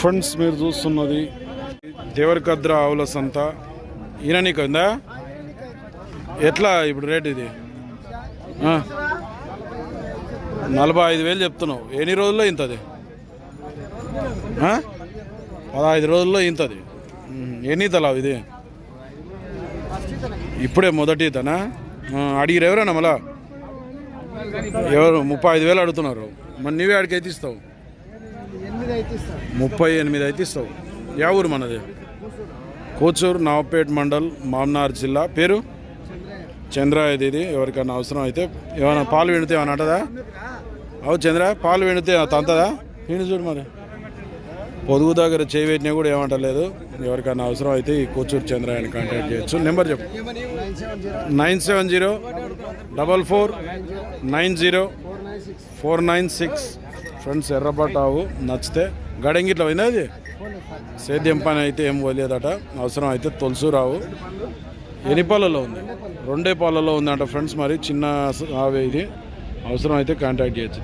Friends మీరు చూస్తున్నది దేవరికద్ర ఆవుల సంత. ఈయన నీకు ఉందా? ఎట్లా ఇప్పుడు రేట్ ఇది? నలభై ఐదు వేలు చెప్తున్నావు. ఎన్ని రోజుల్లో ఇంతది? పదహైదు రోజుల్లో ఇంతది. ఎన్ని తలావు ఇది? ఇప్పుడే మొదటి తనా అడిగిరు ఎవరన్నా మళ్ళా? ఎవరు ముప్పై ఐదు వేలు అడుగుతున్నారు. మరి నీవే అడిగి అయితే ఇస్తావు. ముప్పై ఎనిమిది అయితే ఇస్తావు. యా ఊరు మనది? కోచూరు నవపేట్ మండల్ మామ్నార్ జిల్లా. పేరు? చంద్రాయది ఇది ఎవరికైనా అవసరం అయితే ఏమైనా పాలు వెండితే ఏమైనా అంటదా? అవు చంద్ర పాలు వెండితే తంతదా? విని చూడు మరి. పొదుగు దగ్గర చేయబెట్టినా కూడా ఏమంటలేదు. ఎవరికైనా అవసరం అయితే ఈ కోచూరు చంద్రాయని కాంటాక్ట్ చేయొచ్చు. నెంబర్ చెప్పు. Nine seven zero double four nine zero four nine six. Friends ఎర్రపట్టావు నచ్చితే గడంగిట్లో పోయిందా అది సేద్యం పని అయితే ఏం పోలేదట. అవసరం అయితే తొలుసు రావు. ఎన్ని పాలలో ఉంది? రెండే పాలలో ఉందంట ఫ్రెండ్స్ మరి. చిన్న ఆవే ఇది. అవసరం అయితే కాంటాక్ట్ చేయొచ్చు